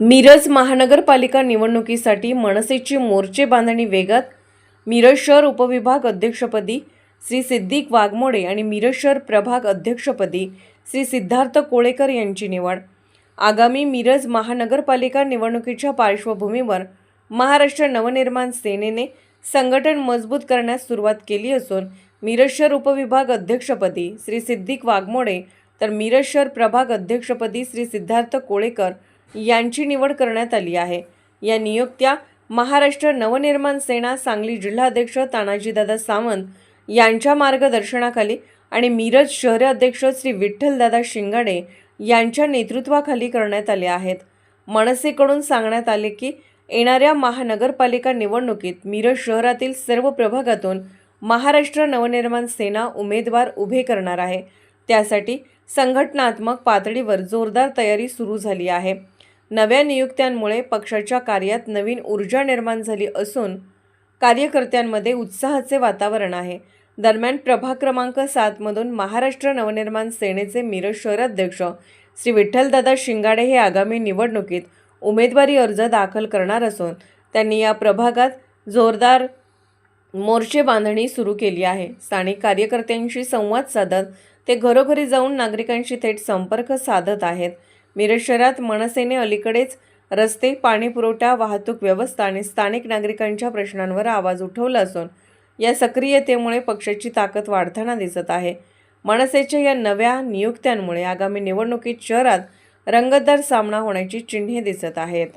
मिरज महानगरपालिका निवडणुकीसाठी मनसेची मोर्चे बांधणी वेगात. मिरज शहर उपविभाग अध्यक्षपदी श्री सिद्दीक वाघमोडे आणि मिरज शहर प्रभाग अध्यक्षपदी श्री सिद्धार्थ कोळेकर यांची निवड. आगामी मिरज महानगरपालिका निवडणुकीच्या पार्श्वभूमीवर महाराष्ट्र नवनिर्माण सेनेने संघटन मजबूत करण्यास सुरुवात केली असून मिरज शहर उपविभाग अध्यक्षपदी श्री सिद्दीक वाघमोडे तर मिरज शहर प्रभाग अध्यक्षपदी श्री सिद्धार्थ कोळेकर यांची निवड करण्यात आली आहे. या नियुक्त्या महाराष्ट्र नवनिर्माण सेना सांगली जिल्हाध्यक्ष तानाजीदादा सावंत यांच्या मार्गदर्शनाखाली आणि मिरज शहर अध्यक्ष श्री विठ्ठलदादा शिंगाडे यांच्या नेतृत्वाखाली करण्यात आले आहेत. मनसेकडून सांगण्यात आले की येणाऱ्या महानगरपालिका निवडणुकीत मिरज शहरातील सर्व प्रभागातून महाराष्ट्र नवनिर्माण सेना उमेदवार उभे करणार आहे. त्यासाठी संघटनात्मक पातळीवर जोरदार तयारी सुरू झाली आहे. नव्या नियुक्त्यांमुळे पक्षाच्या कार्यात नवीन ऊर्जा निर्माण झाली असून कार्यकर्त्यांमध्ये उत्साहाचे वातावरण आहे. दरम्यान प्रभाग क्रमांक सातमधून महाराष्ट्र नवनिर्माण सेनेचे मिरज शहराध्यक्ष श्री विठ्ठलदादा शिंगाडे हे आगामी निवडणुकीत उमेदवारी अर्ज दाखल करणार असून त्यांनी या प्रभागात जोरदार मोर्चे बांधणी सुरू केली आहे. स्थानिक कार्यकर्त्यांशी संवाद साधत ते घरोघरी जाऊन नागरिकांशी थेट संपर्क साधत आहेत. मिरज शहरात मनसेने अलीकडेच रस्ते पाणीपुरवठा वाहतूक व्यवस्था आणि स्थानिक नागरिकांच्या प्रश्नांवर आवाज उठवला असून या सक्रियतेमुळे पक्षाची ताकद वाढताना दिसत आहे. मनसेच्या या नव्या नियुक्त्यांमुळे आगामी निवडणुकीत शहरात रंगतदार सामना होण्याची चिन्हे दिसत आहेत.